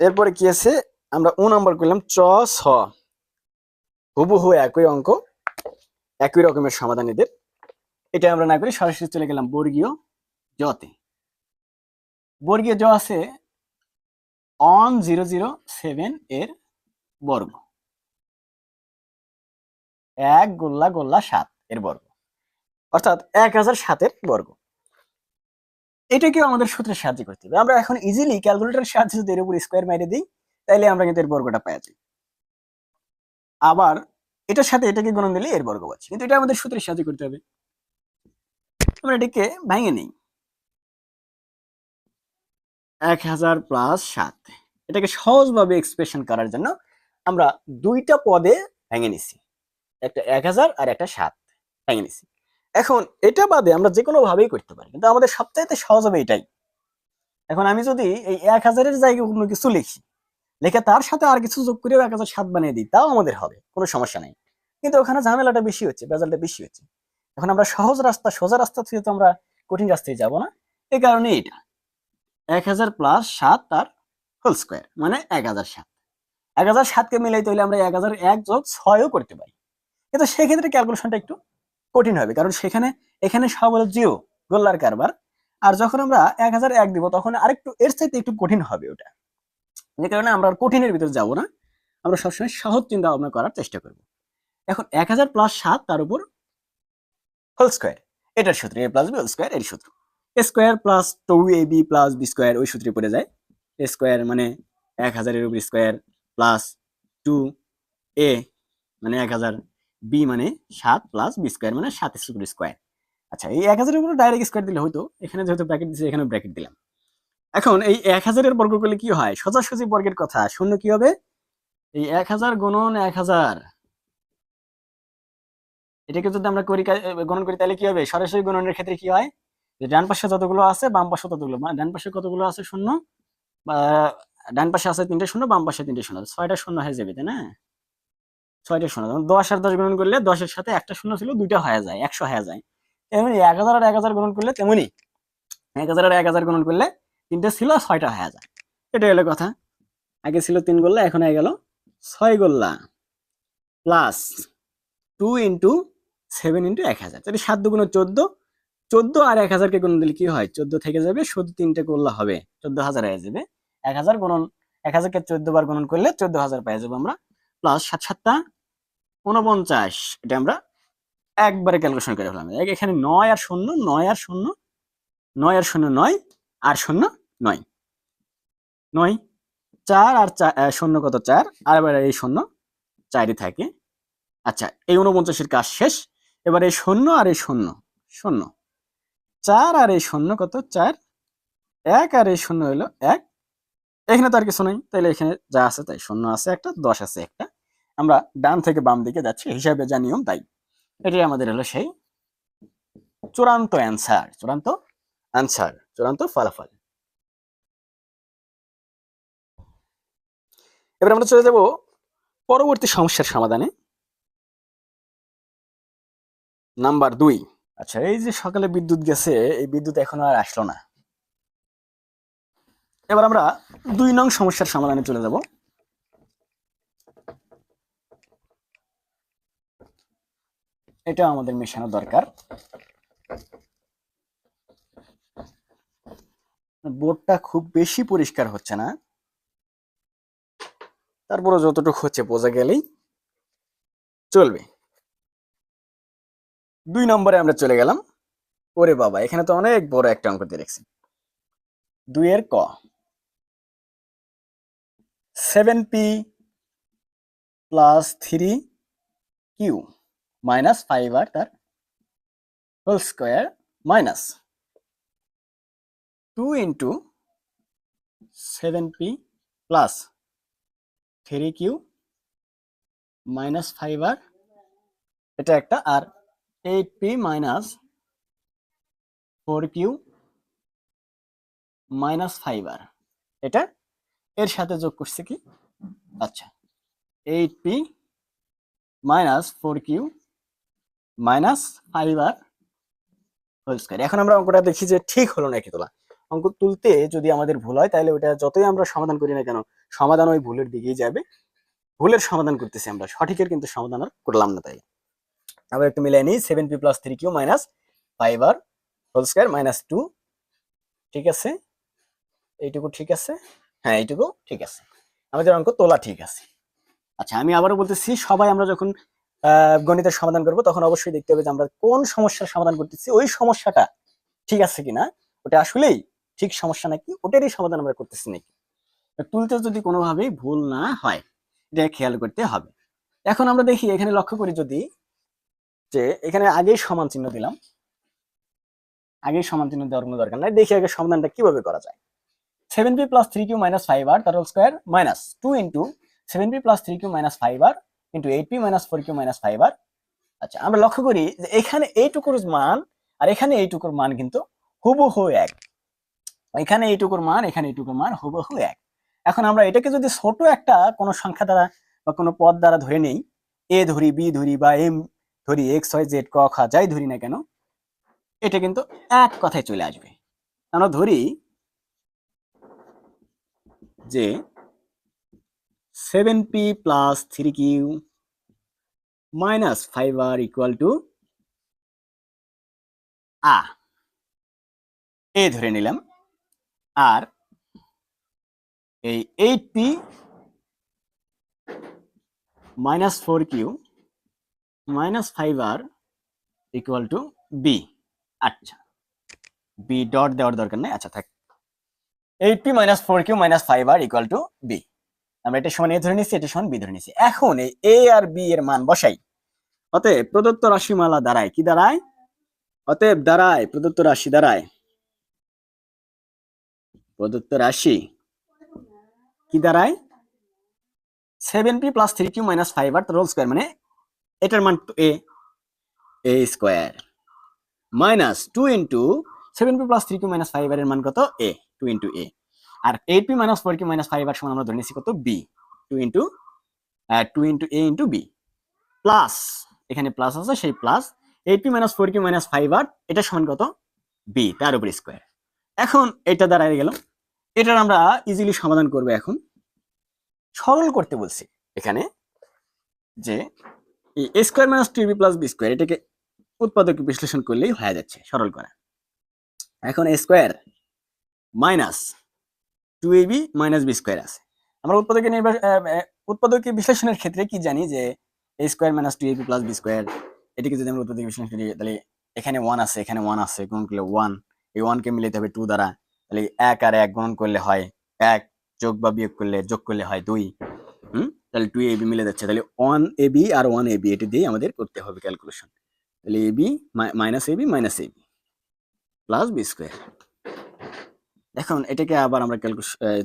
এরপরে কি আছে? আমরা ও নম্বর করলাম চ ছ হুবহু একই অঙ্ক, একই রকমের সমাধান এদের। এটা আমরা না করে সরাসরি চলে গেলাম বর্গীয় জতে বর্গীয় জ আছে অন জিরো জিরো সেভেন এর বর্গ। এক গোল্লা গোল্লা সাত এর বর্গ। অর্থাৎ এক হাজার সাতের বর্গ। এটাকেও আমাদের সূত্রের সাহায্য করতে হবে। আমরা এখন ইজিলি ক্যালকুলেটরের সাহায্যে যদি এর উপর স্কোয়ার মেরে দিই তাহলে আমরা কিন্তু এর বর্গটা পেয়ে যাই আবার এটার সাথে এটাকে গুণন দিলে এর বর্গ পাচ্ছি। কিন্তু এটা আমাদের সূত্রের সাহায্য করতে হবে। আমরা এটাকে ভেঙে নিই। এক হাজার প্লাস সাত। এটাকে সহজভাবে এক্সপ্রেশন করার জন্য আমরা দুইটা পদে ভেঙে নিছি। একটা এক হাজার আর একটা সাত। ভেঙে নিছি। এখন এটা বাদে আমরা যে কোনো ভাবেই করতে পারি, কিন্তু আমাদের সবচাইতে সহজ হবে এটাই। এখন আমি যদি এই এক হাজারের জায়গায় কোনো কিছু লিখি, লিখে তার সাথে আর কিছু যোগ করে এক হাজার সাত বানিয়ে দিই, তাও আমাদের হবে, কোনো সমস্যা নেই। কিন্তু ওখানে ঝামেলাটা বেশি হচ্ছে বেজালটা বেশি হচ্ছে। এখন আমরা সহজ রাস্তা, সোজা রাস্তা থেকে তো আমরা কঠিন রাস্তায় যাব না, এই কারণে এটা এক হাজার প্লাস সাত তার হোল স্কোয়ার মানে এক হাজার সাত। এক হাজার সাতকে মিলাই তাহলে আমরা এক হাজার এক যোগ ছয়ও করতে পারি। কিন্তু সেক্ষেত্রে ক্যালকুলেশনটা একটু কঠিন হবে। কারণ সেখানে, এখানে সব জিও, গোল্লার কারবার। আর যখন আমরা এক হাজার এক দিব, তখন আরেকটু, এর চাইতে একটু কঠিন হবে ওটা। যে কারণে আমরা কঠিনের ভিতরে যাব না। আমরা সবসময় সহজ চিন্তা ভাবনা করার চেষ্টা করব। এখন এক হাজার প্লাস সাত, তার উপর হোল স্কোয়ার এটার সূত্র A plus B whole square এর সূত্র। Square plus two A B plus B square ওই সূত্রে পড়ে যায়। স্কোয়ার মানে এক হাজারের উপর স্কোয়ার প্লাস টু এ মানে এক হাজার বি মানে সাত প্লাস বি স্কোয়ার মানে সাত উপর স্কোয়ার আচ্ছা এই এক হাজারের উপরে ডাইরেক্ট স্কোয়ার দিলে হয়তো এখানে যেহেতু ব্র্যাকেট দিচ্ছে এখানে ব্র্যাকেট দিলাম। এখন এই এক হাজারের বর্গ করলে কি হয়? সোজাসুজি বর্গের কথা, শূন্য কি হবে? এই এক হাজার গুণন এক হাজার। এটাকে যদি আমরা করি গণন করি, তাহলে কি হবে? সরাসরি গণনের ক্ষেত্রে কি হয়? যে ডান পাশে যতগুলো আছে, বাম পাশে ততগুলো। মানে ডান পাশে কতগুলো আছে? শূন্য। বা, ডান পাশে আছে তিনটে শূন্য, বাম পাশে তিনটে শূন্য। ছয়টা শূন্য হয়ে যাবে, তাই না? ছয়টা শূন্য। যেমন দশ আর দশ গ্রহণ করলে দশের সাথে একটা শূন্য ছিল, দুইটা হয়ে যায়, একশো হয়ে যায়। তেমনি এক হাজার আর এক হাজার গ্রহণ করলে তেমনি এক হাজার আর এক হাজার গ্রহণ করলে তিনটে ছিল, ছয়টা হয়ে যায়। এটা হলো কথা। আগে ছিল তিন গোল্লা, এখন হয়ে গেল ছয় গোল্লা। Plus two into seven into এক হাজার। তাহলে সাত দুগুণ চোদ্দ চোদ্দ আর এক হাজারকে গুণ দিলে কি হয়? চোদ্দ থেকে যাবে, শুধু তিনটে গোল্লা হবে। চোদ্দ হাজার হয়ে যাবে। এক হাজার গুণন, এক হাজারকে চোদ্দ বার গুণন করলে চোদ্দ হাজার পেয়ে যাব আমরা। প্লাস সাত সাতটা উনপঞ্চাশ এটা আমরা একবারে ক্যালকুলেশন করে ফেলাম এখানে নয় আর শূন্য নয় আর শূন্য নয় আর শূন্য নয় আর শূন্য নয়। নয় চার আর চা- আহ, শূন্য কত চার? আর এবার এই শূন্য চারই থাকে। আচ্ছা এই উনপঞ্চাশের কাজ শেষ। এবার এই শূন্য আর এই শূন্য শূন্য। চার আর এই শূন্য কত? চার। এক আর এই শূন্য হলো এক। এখানে তো আর কিছু নাই তাহলে এখানে যা আছে তাই শূন্য আছে একটা দশ আছে একটা। আমরা ডান থেকে বাম দিকে যাচ্ছি, হিসাবে যা নিয়ম তাই। এটাই আমাদের হলো সেই চূড়ান্ত অ্যান্সার চূড়ান্ত অ্যান্সার চূড়ান্ত ফলাফল। এবার আমরা চলে যাব পরবর্তী সমস্যার সমাধানে। নাম্বার দুই। আচ্ছা এই যে সকালে বিদ্যুৎ গেছে, এই বিদ্যুৎ এখনও আর আসলো না। এবার আমরা দুই নং সমস্যার সমাধানে চলে যাব। এটা আমাদের মেশানো দরকার। বোর্ডটা খুব বেশি পরিষ্কার হচ্ছে না। তারপরে যতটুকু হচ্ছে বোঝা গেলেই চলবে। দুই নম্বরে আমরা চলে গেলাম। ওরে বাবা, এখানে তো অনেক বড় একটা অঙ্ক দিয়ে রেখেছি। দুইয়ের ক। Seven P plus three Q. Minus five R তার whole square minus two into seven P plus three Q minus five R এটা একটা আর eight P minus four Q minus five R এটা এর সাথে যোগ করছে কি? আচ্ছা eight P minus four Q minus five whole square. এখন আমরা অঙ্কটা দেখি যে ঠিক হলো নাকি তোলা। অঙ্ক তুলতে যদি আমাদের ভুল হয়, তাহলে ওটা যতই আমরা সমাধান করি না কেন, সমাধান ওই ভুলের দিকেই যাবে। ভুলের সমাধান করতেছি আমরা, সঠিকের কিন্তু সমাধান আর করলাম না তাই। আবার একটু মিলাই নিই seven P plus three Q minus five R whole square minus two ঠিক আছে? এইটুকু ঠিক আছে? হ্যাঁ এইটুকু ঠিক আছে। আমাদের অঙ্ক তোলা ঠিক আছে। আচ্ছা আমি আবারও বলতেছি, সবাই আমরা যখন গণিতের সমাধান করব, তখন অবশ্যই দেখতে হবে যে আমরা কোন সমস্যার সমাধান করতেছি, ওই সমস্যাটা ঠিক আছে কিনা? ওটা আসলেই ঠিক সমস্যা নাকি? ওটারই সমাধান আমরা করতেছি নাকি? তুলতে যদি কোনোভাবেই ভুল না হয়, এটা খেয়াল করতে হবে। এখন আমরা দেখি, এখানে লক্ষ্য করি যদি যে এখানে আগেই সমান চিহ্ন দিলাম। আগেই সমান চিহ্ন দেওয়ার কোনো দরকার নাই। দেখি আগে সমাধানটা কীভাবে করা যায়। Seven P plus three Q minus five R তার square minus two into seven P plus three Q minus five R into eight P minus four Q minus five R আচ্ছা আমরা লক্ষ্য করি যে এখানে এইটুকুর মান আর এখানে এইটুকুর মান কিন্তু হুবহু এক। এখানে এইটুকুর মান, এখানে এইটুকুর মান হুবহু এক। এখন আমরা এটাকে যদি ছোট একটা কোনো সংখ্যা দ্বারা বা কোনো পদ দ্বারা ধরে নেই এ ধরি বি ধরি বা এম ধরি এক্স ওয়াই জেড ক খ যাই ধরি না কেন, এটা কিন্তু এক কথায় চলে আসবে। আমরা ধরি যে seven P plus three Q minus five R equal to uh A ধরে নিলাম আর এই eight P minus four Q minus five R equal to B আচ্ছা বি ডট দেওয়ার দরকার নেই। আচ্ছা থাক। Eight P minus four Q minus five R equal to B আমরা এটা সমান এ ধরে নিচ্ছি এটা সমান বি ধরে নিচ্ছি এখন এই এ আর বি এর মান বসাই। অতএব প্রদত্ত রাশিমালা দাঁড়ায়, কি দাঁড়ায়? অতএব দাঁড়ায়, প্রদত্ত রাশি দাঁড়ায়। প্রদত্ত রাশি কি দাঁড়ায়? Seven P plus three Q minus five R whole square মানে এটার মান A A square minus two into seven P plus three Q minus five এর মান কত? A two into A R eight P minus four Q minus five R সমান আমরা ধরে নিচ্ছি কত? B two into two into A into B plus এখানে plus আছে, সেই plus eight P minus four Q minus five R এটা সমান কত? বি তার উপর স্কোয়ার এখন এটা দাঁড়ায় গেল। এটার আমরা ইজিলি সমাধান করব এখন। সরল করতে বলছি এখানে যে A square minus two B plus B square এটাকে উৎপাদক বিশ্লেষণ করলেই হয়ে যাচ্ছে সরল করা। এখন square minus two A B minus B square আছে। আমরা উৎপাদকের নির্বাচন উৎপাদকের বিশ্লেষণের ক্ষেত্রে কি জানি যে A square minus two A B plus B square, এটিকে যদি আমরা উৎপাদক বিশ্লেষণ করি, তাহলে এখানে ওয়ান আছে, এখানে ওয়ান আছে, গুণ করলে ওয়ান এই ওয়ানকে মিলাতে হবে টু দ্বারা। তাহলে এক আর এক গুণন করলে হয় এক, যোগ বা বিয়োগ করলে, যোগ করলে হয় দুই। হুম? তাহলে টু এ বি মিলে যাচ্ছে। তাহলে ওয়ান এ বি আর ওয়ান এ বি, এটি দিয়ে আমাদের করতে হবে ক্যালকুলেশন তাহলে A B minus A B minus A B plus B square এখন এটাকে আবার আমরা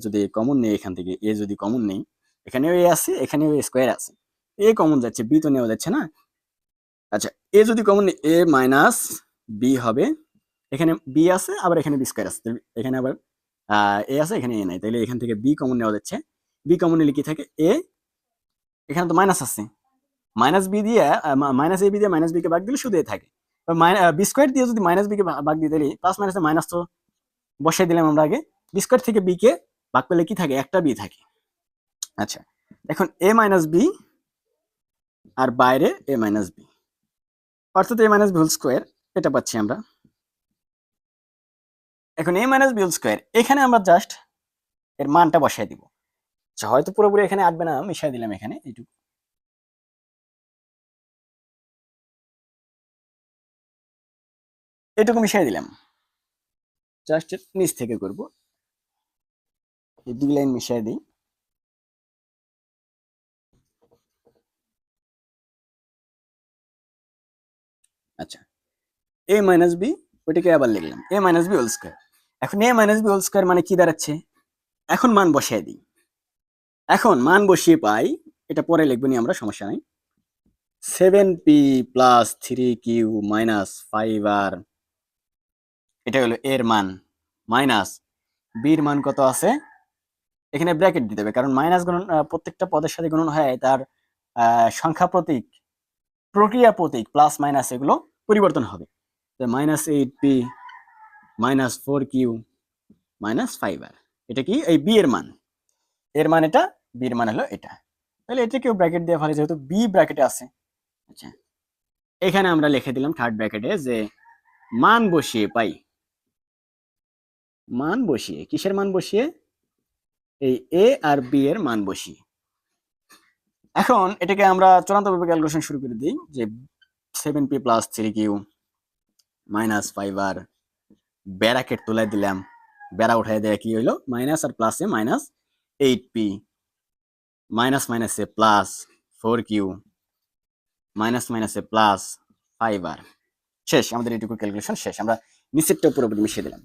যদি কমন নেই এখান থেকে এ যদি কমন নেই, এখানেও এ আছে, এখানেও এ স্কোয়ার আছে। এ কমন যাচ্ছে বি তো নেওয়া যাচ্ছে না। আচ্ছা এ যদি কমন নেই এ মাইনাস বি হবে, এখানে বি আছে, আবার এখানে বি স্কোয়ার আছে। এখানে আবার এ আছে, এখানে এ নাই। তাহলে এখান থেকে বি কমন নেওয়া যাচ্ছে। বি কমন নিলে কি থাকে? এ এখানে তো মাইনাস আছে। মাইনাস বি দিয়ে মাইনাস এ বি দিয়ে মাইনাস বি কে ভাগ দিলে শুধু এ থাকে। বি স্কোয়ার দিয়ে যদি মাইনাস বি কে ভাগ দিয়ে দিলে প্লাস মাইনাস মাইনাস তো বসাই দিলাম আমরা আগে। বি স্কোয়ার থেকে বি কে ভাগ করলে কি থাকে? একটা বি থাকে। আচ্ছা এখন এ মাইনাস বি আর বাইরে এ মাইনাস বি অর্থাৎ এ মাইনাস হোল স্কোয়ার এটা পাচ্ছি আমরা। এখন A minus B whole square এখানে আমরা জাস্ট এর মানটা বসাই দিব। আচ্ছা হয়তো পুরোপুরি এখানে আসবে না, মিশাই দিলাম এখানে, এইটুকু। এটুকু মিশাই দিলাম। জাস্ট নিচ থেকে করব। এই দুই লাইন মিশাই দিই। আচ্ছা এ মাইনাস বি, ওইটাকে আবার লিখলাম। A minus B whole square. এখন A minus B whole square মানে কি দাঁড়াচ্ছে? এখন মান বসিয়ে দিই। এখন মান বসিয়ে পাই, এটা পরে লিখব নি আমরা, সমস্যা নাই। Seven P plus three Q minus five R এটা হলো এর মান। মাইনাস বির মান কত আছে? এখানে ব্র্যাকেট দিতে হবে, কারণ মাইনাস গুণন প্রত্যেকটা পদের সাথে গুণন হয় তার সংখ্যা প্রতীক, প্রক্রিয়া প্রতীক প্লাস মাইনাস এগুলো পরিবর্তন হবে। Minus eight P minus four Q minus five R এটা কি? এই বি এর মান। এর মান এটা বি এর মান হলো এটা। তাহলে এটাকেও ব্র্যাকেট দেওয়া ভালো, যেহেতু বি ব্র্যাকেটে আছে। আচ্ছা। এখানে আমরা লিখে দিলাম থার্ড ব্র্যাকেটে যে মান বসিয়ে পাই। মান বসিয়ে, কিসের মান বসিয়ে? এই এ আর বি এর মান বসিয়ে। এখন এটাকে আমরা চূড়ান্তভাবে ক্যালকুলেশন শুরু করে দিই যে seven P plus three Q minus five R bracket তুলে দিলাম। বেড়া উঠাই দেয় কি হইল? মাইনাস আর প্লাসে মাইনাস এইট পি মাইনাস মাইনাসে প্লাস ফোর কিউ মাইনাস মাইনাসে প্লাস ফাইভ আর শেষ, আমাদের এইটুকু ক্যালকুলেশন শেষ। আমরা নিচেরটা পুরোপুরি মিশিয়ে দিলাম।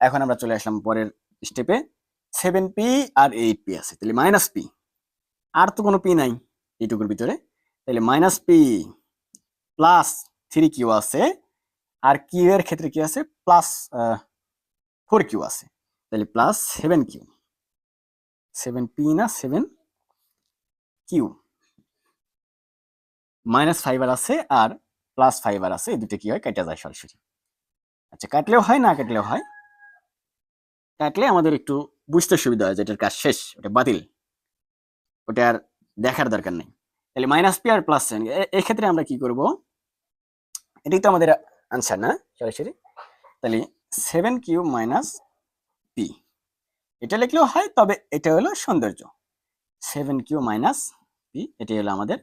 এখন আমরা চলে আসলাম পরের স্টেপে সেভেন পি আর এইট পি আছে, তাহলে মাইনাস পি আর তো কোনো পি নাই এইটুকুর ভিতরে। তাহলে minus P plus three Q আছে, আর কিউ এর ক্ষেত্রে কি আছে? প্লাস ফোর কিউ আছে। তাহলে plus seven Q seven P না seven Q minus five R আছে, আর প্লাস ফাইবার আছে, এই দুটো কি হয়? কেটে যায় সরাসরি। আচ্ছা কাটলেও হয়, না কাটলেও হয়? কাটলে আমাদের একটু বুঝতে সুবিধা হয় যে এটার কাজ শেষ, ওটা বাতিল। ওটা আর দেখার দরকার নেই। তাহলে মাইনাস পি আর প্লাস সাইন এক্ষেত্রে আমরা কি করব? এটাই তো আমাদের আনসার না, সরাসরি। তাহলে সেভেন কিউ মাইনাস পি এটা লিখলেও হয়, তবে এটা হলো সৌন্দর্য। সেভেন কিউ মাইনাস পি এটাই হলো আমাদের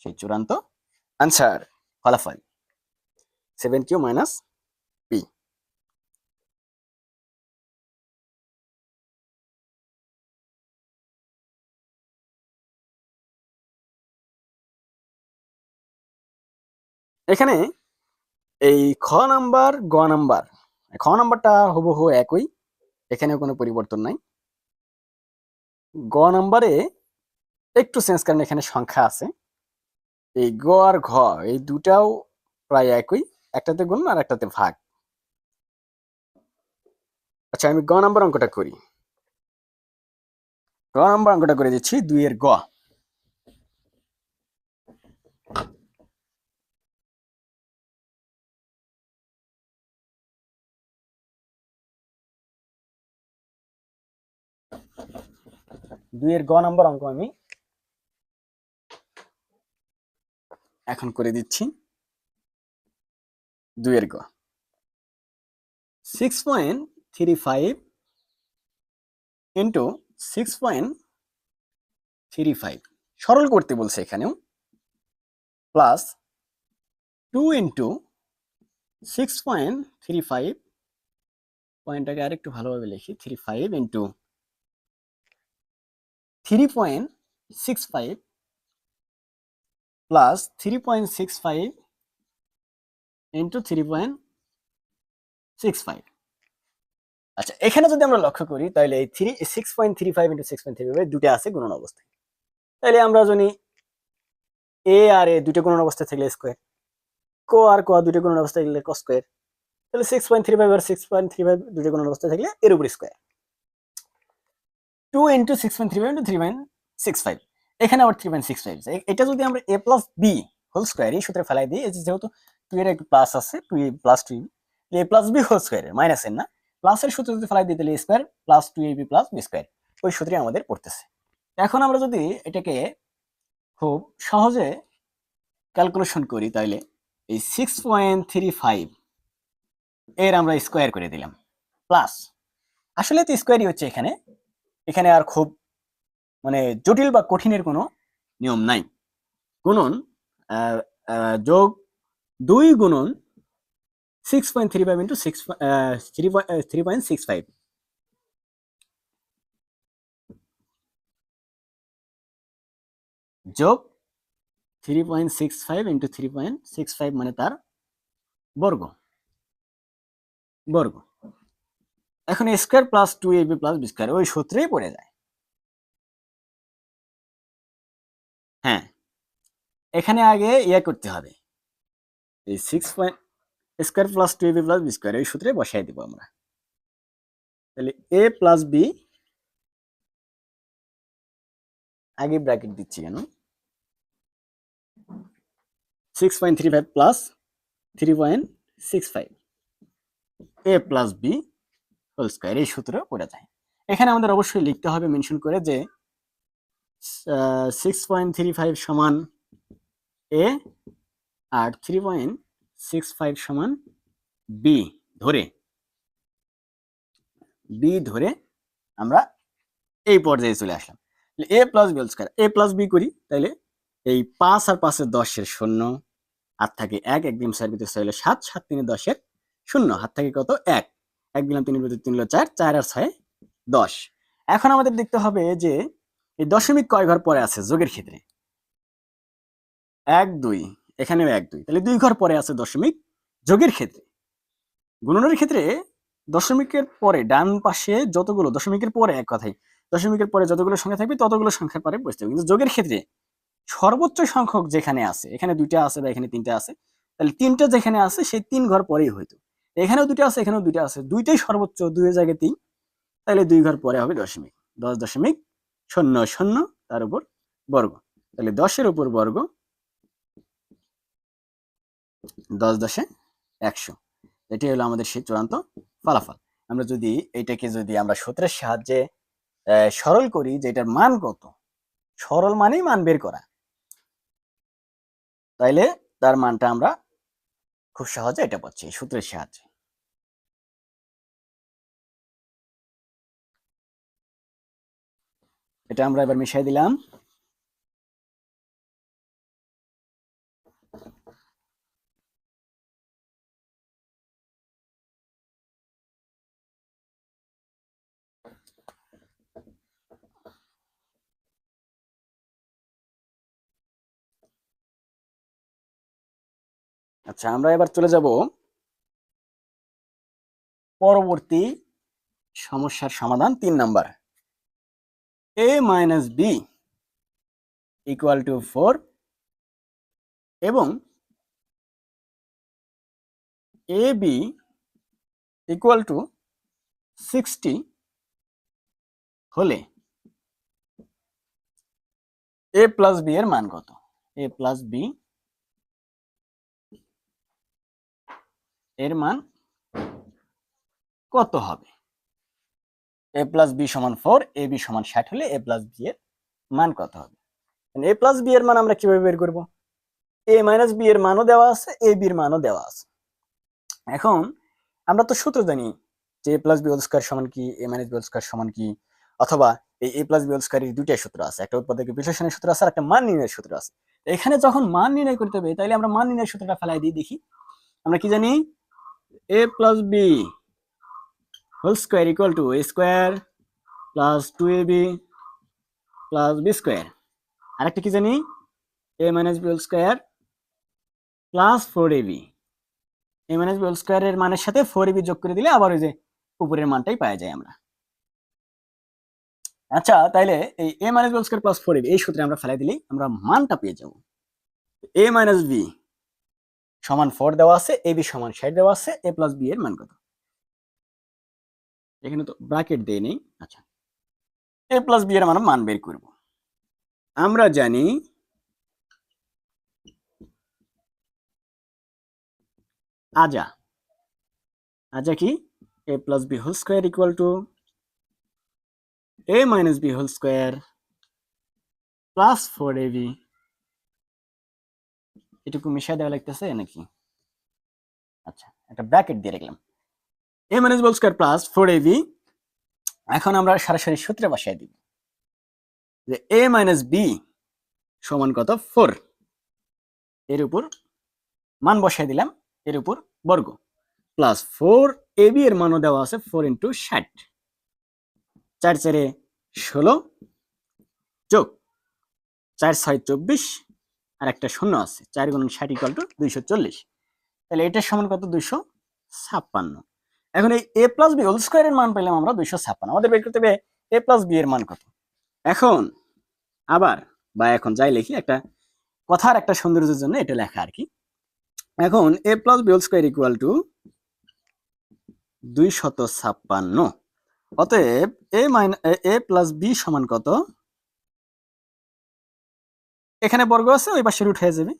সেই চূড়ান্ত আনসার ফলাফল। সেভেন কিউ মাইনাস এখানে এই খ নাম্বার, গ নাম্বার খ নাম্বারটা হুবহু একই, এখানেও কোনো পরিবর্তন নাই। গ নাম্বারে একটু চেঞ্জ কারণ এখানে সংখ্যা আছে। এই গ আর ঘ, এই দুটাও প্রায় একই, একটাতে গুণ আর একটাতে ভাগ। আচ্ছা আমি গ নাম্বার অঙ্কটা করি। গ নাম্বার অঙ্কটা করে দিচ্ছি, দুইয়ের গ। দুইয়ের গ নাম্বার অঙ্ক আমি এখন করে দিচ্ছি। দুইয়ের গ। Six point three five into six point three five সরল করতে বলছে এখানেও। Plus two into six point three five পয়েন্টটাকে আরেকটু ভালোভাবে লিখি। Three five into three point six five plus three point six five into three point six five আচ্ছা এখানে যদি আমরা লক্ষ্য করি, তাহলে এই three six point three five into six point three five দুটো আছে গুণন অবস্থায়। তাহলে আমরা যদি এ আর এ দুটো গুণন অবস্থায় থাকলে স্কোয়ার কো আর কো দুটো গুণন অবস্থায় থাকলে কো স্কোয়ার তাহলে সিক্স পয়েন্ট থ্রি ফাইভ আর সিক্স পয়েন্ট থ্রি ফাইভ দুটো গুণন অবস্থায় থাকলে এর উপর square two into six point three five three point six five এখানে আবার থ্রি পয়েন্ট সিক্স ফাইভ এটা যদি আমরা এ প্লাস বি হোল সূত্রে ফেলাই দিই যেহেতু টু এর একটু প্লাস আছে two A plus two A plus B whole square minus এর না। প্লাসের যদি ফেলাই দিই, তাহলে square plus two A B plus B square ওই সূত্রে আমাদের পড়তেছে। এখন আমরা যদি এটাকে খুব সহজে ক্যালকুলেশন করি, তাহলে এই সিক্স পয়েন্ট থ্রি ফাইভ এর আমরা স্কোয়ার করে দিলাম। প্লাস আসলে তো স্কোয়ারই হচ্ছে এখানে এখানে আর খুব মানে জটিল বা কঠিনের কোনো নিয়ম নাই। গুণন যোগ দুই গুণন six point three five into six three three point six five যোগ three point six five into three point six five মানে তার বর্গ। বর্গ। এখন square plus two A B plus B square ওই সূত্রেই পড়ে যায়। হ্যাঁ এখানে আগে ইয়ে করতে হবে। এই six point square plus two A B plus B square এই সূত্রে বসাই দিব আমরা। তাহলে এ প্লাস বি আগে ব্র্যাকেট দিচ্ছি কেন? Six point three five plus three point six five A plus B whole square এই সূত্র পড়ে যায়। এখানে আমাদের অবশ্যই লিখতে হবে মেনশন করে যে সিক্স পয়েন্ট থ্রি ফাইভ সমান এ আর থ্রি পয়েন্ট সিক্স ফাইভ সমান বি ধরে। বি ধরে আমরা এই পর্যায়ে চলে আসলাম। A plus B square A plus B করি, তাইলে এই পাঁচ আর পাঁচের দশের শূন্য, হাত থাকে এক এক দিন চার হলো সাত সাত তিনে দশের শূন্য, হাত থাকে কত? এক। এক দিলাম তিনের ভিতরে তিন হলো চার চার আর ছয়, দশ। এখন আমাদের দেখতে হবে যে এই দশমিক কয় ঘর পরে আছে যোগের ক্ষেত্রে? এক, দুই, এখানেও এক, দুই। তাহলে দুই ঘর পরে আছে দশমিক যোগের ক্ষেত্রে। গুণনের ক্ষেত্রে দশমিকের পরে ডান পাশে যতগুলো, দশমিকের পরে এক কথাই, দশমিকের পরে যতগুলো সংখ্যা থাকবে ততগুলো সংখ্যার পরে বসতে হবে। কিন্তু যোগের ক্ষেত্রে সর্বোচ্চ সংখ্যক যেখানে আছে, এখানে দুইটা আছে বা এখানে তিনটা আছে, তাহলে তিনটা যেখানে আছে, সেই তিন ঘর পরেই হইতো। এখানেও দুইটা আছে, এখানেও দুইটা আছে। দুইটাই সর্বোচ্চ দুই জায়গায় তিন। তাহলে দুই ঘর পরে হবে দশমিক। দশ দশমিক শূন্য শূন্য তার উপর বর্গ। তাহলে দশের উপর বর্গ দশ দশে একশো। এটি হলো আমাদের সেই চূড়ান্ত ফলাফল। আমরা যদি এটাকে যদি আমরা সূত্রের সাহায্যে সরল করি যে এটার মান কত? সরল মানেই মান বের করা। তাইলে তার মানটা আমরা খুব সহজে এটা পাচ্ছি এই সূত্রের সাহায্যে। এটা আমরা এবার মিশাই দিলাম। আচ্ছা আমরা এবার চলে যাব পরবর্তী সমস্যার সমাধান তিন number. A minus B equal to four এবং A B equal to sixty হলে এ প্লাস বি এর মান কত? এ প্লাস বি এর মান কত হবে? এ প্লাস বি সমান ফোর এ বি সমান ষাট হলে এ প্লাস বি এর মান কত হবে? এ প্লাস বি এর মান আমরা কীভাবে বের করব? এ মাইনাস বি এর মানও দেওয়া আছে এ বি এর মানও দেওয়া আছে। এখন আমরা তো সূত্র জানি যে A plus B whole square সমান কি A minus B whole square সমান কি, অথবা এই এ প্লাস বি হোল স্কোয়ারের দুইটাই সূত্র আছে, একটা উৎপাদক বিশ্লেষণের সূত্র আছে আর একটা মান নির্ণয়ের সূত্র আছে। এখানে যখন মান নির্ণয় করতে হবে তাহলে আমরা মান নির্ণয়ের সূত্রটা ফেলাই দিই দেখি। আমরা কি জানি? A plus b whole square equal to a square plus 2ab plus b square আরেকটা কি জানি a minus b whole square plus 4ab a minus b whole square এর মানের সাথে 4ab যোগ করে দিলে আবার ওই যে উপরের মানটাই পাওয়া যায় আমরা আচ্ছা তাইলে এই a minus b whole square plus 4ab এই সূত্রে আমরা ফেলাই দিলেই আমরা মানটা পেয়ে যাব a minus b সমান ফোর দেওয়া আছে এ বি সমান ষাট দেওয়া আছে এ প্লাস বি এর মান কত? এখানে তো ব্র্যাকেট দিয়ে নেই আচ্ছা। এ প্লাস বি এর মান মান বের করব। আমরা জানি আজা। আজা কি? A plus B whole square equal to A minus B whole square plus four A B এটুকু মিশাই দেওয়া লাগতেছে নাকি? আচ্ছা একটা ব্র্যাকেট দিয়ে রাখলাম। এ মাইনাস বল প্লাস ফোর এ বি এখন আমরা সরাসরি সূত্রে বসাই দিব যে এ মাইনাস বি সমান কত? ফোর এর উপর মান বসাই দিলাম, এর উপর বর্গ। প্লাস ফোর এ বি এর মানও দেওয়া আছে ফোর ইন্টু ষাট। চার চারে ষোলো যোগ চার ছয় চব্বিশ আর একটা শূন্য আছে, চার গুণ ষাট ইকাল টু দুইশো চল্লিশ। তাহলে এটার সমান কত? দুইশো ছাপ্পান্ন। এখন এই এ প্লাস বি হোল স্কোয়ারের মান পেলাম আমরা দুইশো ছাপ্পান্ন। আমাদের বের করতে হবে এ প্লাস বি এর মান কত? এখন আবার বা এখন যাই লিখি, একটা কথার একটা সৌন্দর্যের জন্য এটা লেখা আর কি। এখন a plus b whole square equal to দুই শত ছাপ্পান্ন। অতএব a minus a plus b সমান কত? এখানে বর্গ আছে, ওই পাশে রুট হয়ে যাবে।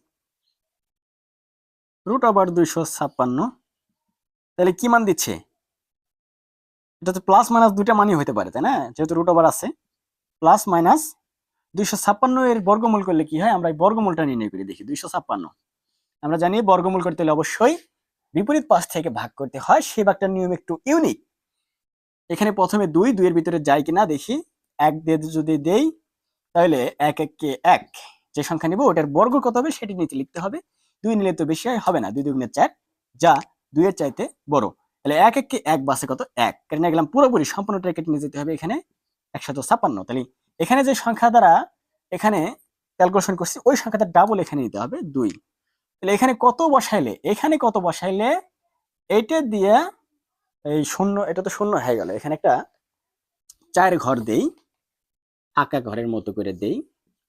রুট আবার দুইশো ছাপ্পান্ন। তাহলে কি মান দিচ্ছে? এটা তো প্লাস মাইনাস দুইটা মানই হতে পারে, তাই না? যেহেতু রুট ওভার আছে। প্লাস মাইনাস দুইশো ছাপ্পান্ন এর বর্গমূল করলে কি হয়? আমরা এই বর্গমূলটা নির্ণয় করে, দেখি, দুইশো ছাপ্পান্ন। আমরা জানি বর্গমূল করতে হলে অবশ্যই বিপরীত পাশ থেকে ভাগ করতে হয়, সেই ভাগটার নিয়ম একটু ইউনিক এখানে প্রথমে দুই, দুইয়ের ভিতরে যায় কিনা দেখি। এক দিয়ে যদি দেই, তাহলে এক এককে এক। যে সংখ্যা নিব, ওটার বর্গ কত হবে সেটি নিচে লিখতে হবে। দুই নিলে তো বেশি হবে না। দুই দুগুণের চার, যা দুইয়ের চাইতে বড়। তাহলে এক এককে এক বাসে কত? এক। কেটে গেলাম পুরোপুরি সম্পূর্ণটা কেটে নিয়ে যেতে হবে এখানে একশত ছাপ্পান্ন। তাহলে এখানে যে সংখ্যা দ্বারা এখানে ক্যালকুলেশন করছি, ওই সংখ্যাটা ডাবল এখানে নিতে হবে, দুই। তাহলে এখানে কত বসাইলে? এখানে কত বসাইলে? এইটা দিয়ে এই শূন্য, এটা তো শূন্য হয়ে গেল। এখানে একটা চার ঘর দেই ফাঁকা ঘরের মতো করে দেই।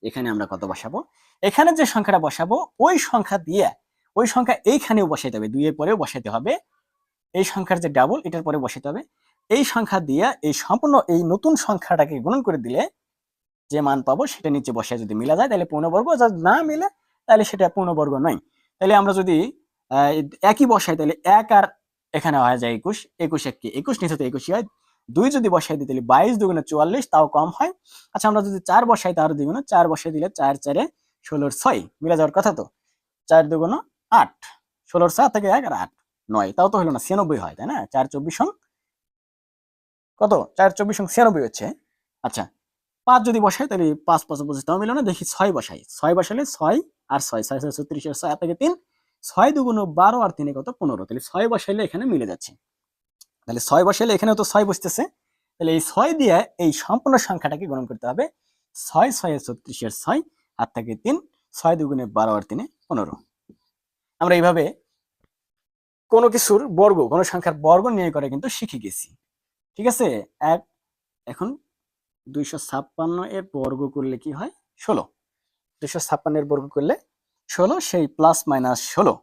এখানে আমরা কত বসাবো? এখানে যে সংখ্যাটা বসাবো, ওই সংখ্যা দিয়ে, ওই সংখ্যা এইখানেও বসাইতে হবে, দুইয়ের পরেও বসাইতে হবে। এই সংখ্যার যে ডাবল এটার পরে বসাইতে হবে। এই সংখ্যা দিয়ে এই সম্পূর্ণ এই নতুন সংখ্যাটাকে গুণন করে দিলে যে মান পাবো, সেটা নিচে বসে যদি মিলা যায়, তাহলে পূর্ণবর্গ যদি না মিলে, তাহলে সেটা পূর্ণবর্গ নয়। তাহলে আমরা যদি একই বসাই, তাহলে এক আর এখানে হয়ে যায় একুশ একুশ এক কি? একুশ নিচে তো একুশই হয়। দুই যদি বসাই দিই, তাহলে বাইশ দুগুণে চুয়াল্লিশ, তাও কম হয়। আচ্ছা আমরা যদি চার বসাই তার দুগুণ চার বসাই দিলে চার চারে ষোলোর ছয়, মিলে যাওয়ার কথা তো? চার দুগুণ আট, ষোলোর চার থেকে এক আর আট, নয়, তাও তো হলো না, ছিয়ানব্বই হয়, তাই না? চার চব্বিশ সং কত? চার চব্বিশ সং ছিয়ানব্বই হচ্ছে। আচ্ছা পাঁচ যদি বসাই, তাহলে পাঁচ পাঁচ পঁচিশ তাও মিলে না? দেখি ছয় বসাই, ছয় বসালে ছয় আর ছয় ছয় ছয় ছত্রিশ আর ছয় থেকে তিন, ছয় দুগুণ বারো আর তিনে কত? পনেরো, তাহলে ছয় বসাইলে এখানে মিলে যাচ্ছে। তাহলে ছয় বসাইলে এখানেও তো ছয় বসতেছে। তাহলে এই ছয় দিয়ে এই সম্পূর্ণ সংখ্যাটাকে গ্রহণ করতে হবে ছয় ছয় ছত্রিশের ছয় আর থেকে তিন, ছয় দুগুণে বারো আর তিনে পনেরো। আমরা এইভাবে কোনো কিছুর বর্গ, কোনো সংখ্যার বর্গ নিয়ে করে কিন্তু শিখে গেছি। ঠিক আছে? এক, এখন দুইশো ছাপ্পান্ন এর বর্গ করলে কি হয়? ষোলো। দুইশো ছাপ্পান্ন এর বর্গ করলে ষোলো, সেই প্লাস মাইনাস ষোলো।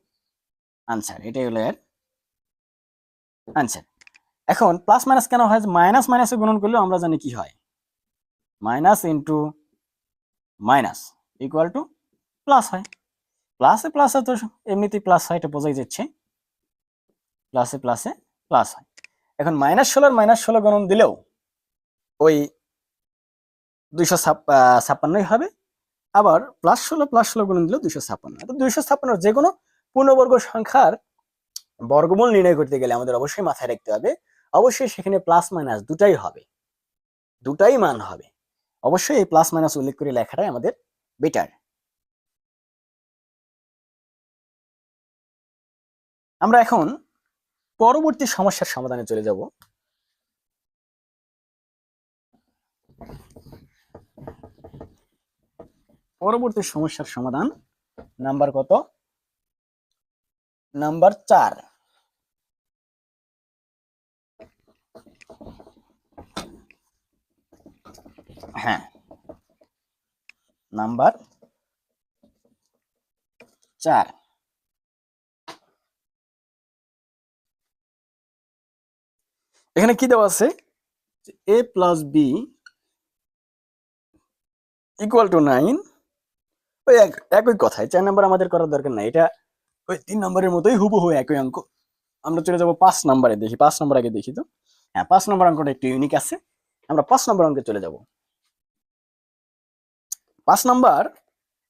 আনসার এটাই হলো এর আনসার এখন প্লাস মাইনাস কেন হয়? মাইনাস মাইনাসে গুণন করলেও আমরা জানি কি হয়? Minus into minus equal to plus হয়। প্লাসে প্লাসে তো এমনিতেই প্লাস হয়, এটা বোঝাই যাচ্ছে। প্লাসে প্লাসে প্লাস হয়। এখন মাইনাস ষোলোর মাইনাস ষোলো গণন দিলেও ওই দুইশো ছাপ্পান্নই হবে। আবার প্লাস ষোলো প্লাস ষোলো গুণন দিলেও দুইশো ছাপ্পান্ন। তো দুইশো ছাপ্পান্ন যে কোনো পূর্ণবর্গ সংখ্যার বর্গমূল নির্ণয় করতে গেলে আমাদের অবশ্যই মাথায় রাখতে হবে। অবশ্যই সেখানে প্লাস মাইনাস দুটাই হবে। দুটাই মান হবে। অবশ্যই এই প্লাস মাইনাস উল্লেখ করে লেখাটাই আমাদের বেটার আমরা এখন পরবর্তী সমস্যার সমাধানে চলে যাব। পরবর্তী সমস্যার সমাধান নাম্বার কত? নাম্বার চার। হ্যাঁ। নাম্বার চার। এখানে কি দেওয়া আছে? A plus B equal to nine. ওই এক- একই কথাই, চার নাম্বার আমাদের করার দরকার নাই। এটা ওই তিন নম্বরের মতোই হুবহু একই অঙ্ক। আমরা চলে যাব পাঁচ নম্বরে দেখি, পাঁচ নম্বর আগে দেখি তো। হ্যাঁ পাঁচ নম্বর অঙ্কটা একটু ইউনিক আছে। আমরা পাঁচ নম্বর অঙ্কে চলে যাব। পাঁচ নাম্বার,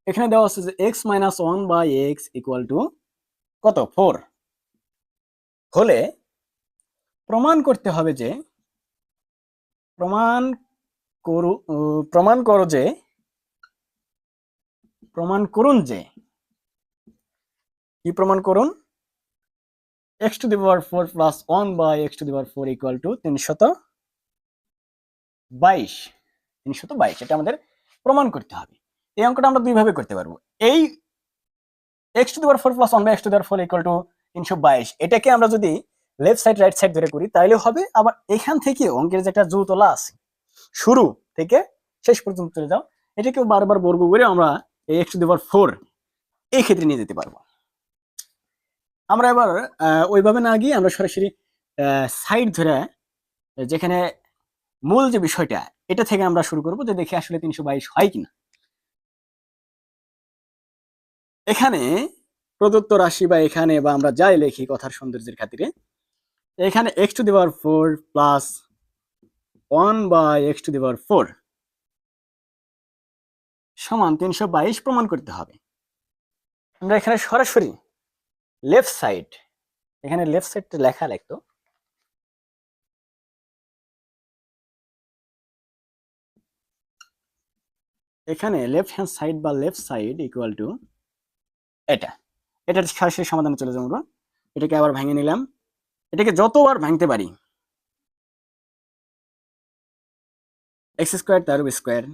এখানে দেওয়া আছে যে X minus one by X equal to কত? ফোর হলে প্রমাণ করতে হবে যে, প্রমাণ করু প্রমাণ করো যে, প্রমাণ করুন যে, কি প্রমাণ করুন? X to the power four plus one by X to the power four equal to তিনশত বাইশ। তিনশত বাইশ, এটা আমাদের প্রমাণ করতে হবে। এই অঙ্কটা আমরা দুইভাবে করতে পারব। এই X to the power four plus one by X to the power four equal to তিনশো বাইশ, এটাকে আমরা যদি লেফট সাইড রাইট সাইড ধরে করি, তাইলে হবে আবার এখান থেকে অঙ্কের যে একটা জুতলা আছে, শুরু থেকে শেষ পর্যন্ত চলে যাও, এটাকেও বারবার বর্গ করে আমরা এই X to the power four এই ক্ষেত্রে নিয়ে যেতে পারব। আমরা এবার ওইভাবে না গিয়ে আমরা সরাসরি সাইড ধরে, যেখানে মূল যে বিষয়টা এটা থেকে আমরা শুরু করব যে দেখি আসলে তিনশো বাইশ হয় কিনা। এখানে প্রদত্ত রাশি বা এখানে বা আমরা যাই লেখি কথার সৌন্দর্যের খাতিরে, এখানে X to the power four plus one by X to the power four সমান তিনশো বাইশ প্রমাণ করতে হবে। আমরা এখানে সরাসরি লেফট সাইড এখানে লেফট সাইডটা লেখা লাগতো এখানে লেফট হ্যান্ড সাইড বা লেফট সাইড ইকুয়াল টু এটা। এটার সরাসরি সমাধানে চলে যাব আমরা। এটাকে আবার ভেঙে নিলাম। এটাকে যতবার ভাঙতে পারি এক্স স্কোয়ার তার স্কোয়ার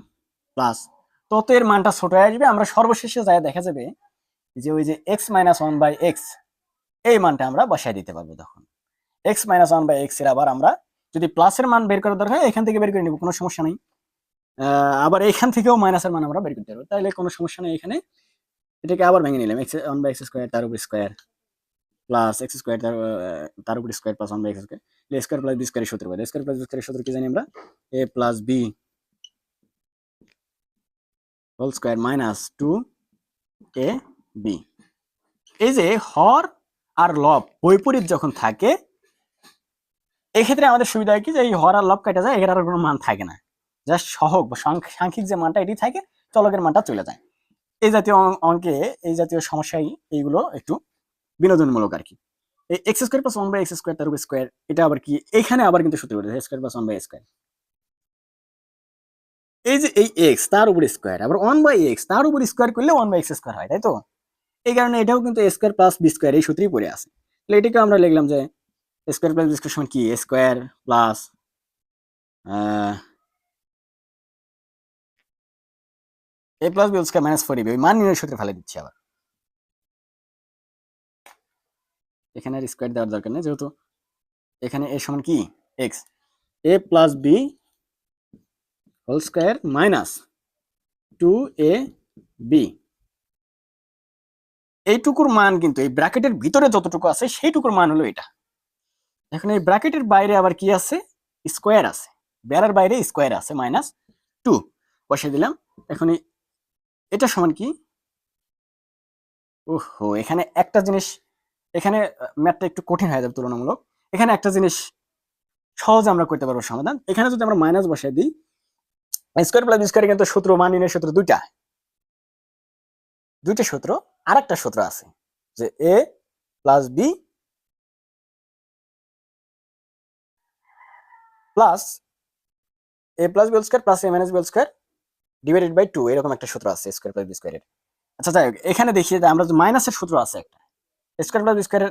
প্লাস তত এর মানটা ছোট হয়ে আসবে আমরা সর্বশেষে যায় দেখা যাবে, যে ওই যে X minus one by X এই মানটা আমরা বসায় দিতে পারব তখন। এক্স মাইনাস ওয়ান বাই এক্সের আবার আমরা যদি প্লাসের মান বের করার দরকার এখান থেকে বের করে নিব, কোনো সমস্যা নেই। আবার এখান থেকেও মাইনাসের মান আমরা বের করতে পারব। তাহলে কোনো সমস্যা নেই এখানে। এটাকে আবার ভেঙে নিলাম। X one by X square তার উপর স্কোয়ার প্লাস এক্স স্কোয়ার তার তার উপর square plus one by X square square plus B square সূত্র পাই। স্কোয়ার প্লাস বি স্কোয়ার সূত্র কি জানি আমরা? A plus B whole square minus two A B এই যে হর আর লব বৈপরীত যখন থাকে, এক্ষেত্রে আমাদের সুবিধা হয় কি যে এই হর আর লব কেটে যায় এখানে আর কোনো মান থাকে না। জাস্ট সহগ বা সাংখ্যিক যে মানটা এটি থাকে, চলকের মানটা চলে যায়। এই জাতীয় অঙ্কে এই জাতীয় সমস্যাই এইগুলো একটু বিনোদনমূলক আর কি। এই X square plus one by X square তার উপর স্কোয়ার এটা আবার কি? এখানে আবার কিন্তু সূত্র করে square plus one by square এই যে এই এক্স তার উপর স্কোয়ার আবার ওয়ান বাই এক্স তার উপর স্কোয়ার করলে ওয়ান বাই এক্স স্কোয়ার হয়, তাই তো? এই কারণে এটাও কিন্তু স্কোয়ার প্লাস বি স্কোয়ার এই সূত্রেই পড়ে আছে। তাহলে এটাকে আমরা লিখলাম যে স্কোয়ার প্লাস বি স্কোয়ার সমান কি? Square plus A plus B square minus four ওই মান নির্ণয় সূত্রে ফেলে দিচ্ছি আবার। এখানে আর স্কোয়ার দেওয়ার দরকার নেই, যেহেতু এখানে এ সমান কি? X A plus B whole square minus two A B এইটুকুর মান কিন্তু, এই ব্র্যাকেটের ভিতরে যতটুকু আছে, সেইটুকুর মান হলো এটা। এখন এই ব্র্যাকেটের বাইরে আবার কি আছে? স্কোয়ার আছে। বেড়ার বাইরে স্কোয়ার আছে মাইনাস টু বসে দিলাম। এখন এই- এটা সমান কি? ওহো, এখানে একটা জিনিস, এখানে ম্যাথটা একটু কঠিন হয়ে যাবে তুলনামূলক। এখানে একটা জিনিস সহজে আমরা করতে পারব সমাধান। এখানে যদি আমরা মাইনাস বসাই দিই স্কোয়ার প্লাস স্কোয়ার কিন্তু সূত্র, মান নির্ণয়ের সূত্র দুইটা। দুইটা সূত্র আর একটা সূত্র আছে যে A plus B plus A plus B square plus A minus B square divided by two এরকম একটা সূত্র আছে স্কোয়ার প্লাস বি স্কোয়ারের আচ্ছা যাই এখানে দেখি যে আমরা মাইনাসের সূত্র আছে একটা স্কোয়ার প্লাস বি স্কোয়ারের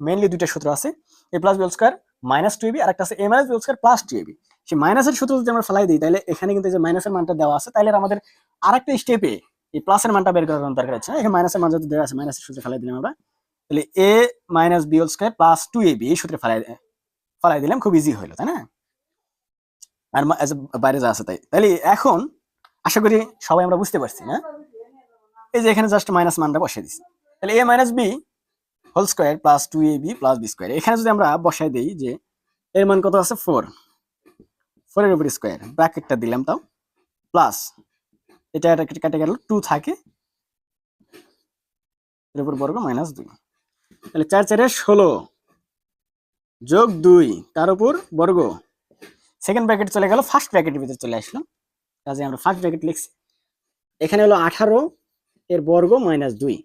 মেইনলি দুইটা সূত্র আছে A plus B square minus two AB আর একটা আছে A minus B square plus two AB সেই মাইনাসের সূত্র যদি আমরা ফেলাই দিই, তাহলে এখানে কিন্তু যে মাইনাসের মানটা দেওয়া আছে, তাহলে আমাদের আরেকটা স্টেপে এই প্লাসের মানটা বের করার কোনো দরকার আছে এখানে মাইনাসের মান যদি দেওয়া আছে মাইনাসের সূত্রে ফেলাই দিলাম আমরা, তাহলে A minus B whole square plus two A B এই সূত্রে ফেলাই ফেলাই দিলাম, খুব ইজি হইল, তাই না? আর বাইরে যা আছে তাই। তাহলে এখন আশা করি সবাই আমরা বুঝতে পারছি, না? এই যে এখানে জাস্ট মাইনাস মানটা বসিয়ে দিচ্ছি তাহলে A minus B whole square plus two A B plus B square এখানে যদি আমরা বসাই দিই যে এর মান কত আছে? ফোর ফোরের উপর স্কোয়ার ব্র্যাকেটটা দিলাম তাও। প্লাস এটা কেটে গেল টু থাকে। এর উপর বর্গ মাইনাস দুই। তাহলে চার চারে ষোলো যোগ দুই, তার উপর বর্গ। সেকেন্ড ব্র্যাকেট চলে গেল ফার্স্ট ব্র্যাকেটের ভিতরে চলে আসলো। কাজে আমরা ফার্স্ট ব্র্যাকেট লিখছি। এখানে হলো আঠারো, এর বর্গ মাইনাস দুই।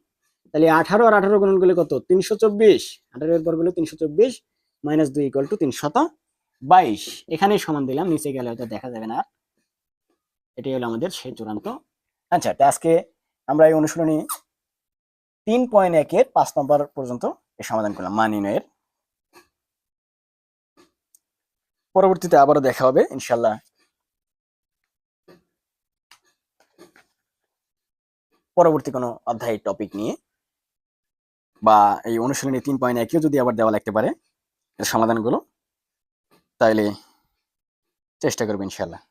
তাহলে আঠারো আর আঠারো গুণন করলে কত? তিনশো চব্বিশ। আঠারো এর বর্গ হলো তিনশো চব্বিশ মাইনাস দুই ইকুয়াল টু তিনশত বাইশ। এখানেই সমান দিলাম, নিচে গেলে হয়তো দেখা যাবে না এটাই হলো আমাদের সেই চূড়ান্ত আচ্ছা আজকে আমরা এই অনুশীলনী তিন পয়েন্ট একের পাঁচ নম্বর পর্যন্ত সমাধান করলাম, মান নির্ণয়ের। পরবর্তীতে আবারও দেখা হবে ইনশাল্লাহ পরবর্তী কোনো অধ্যায় টপিক নিয়ে বা এই অনুশীলনী তিন পয়েন্ট একেও যদি আবার দেওয়া লাগতে পারে, এর সমাধানগুলো, তাইলে চেষ্টা করব ইনশাল্লাহ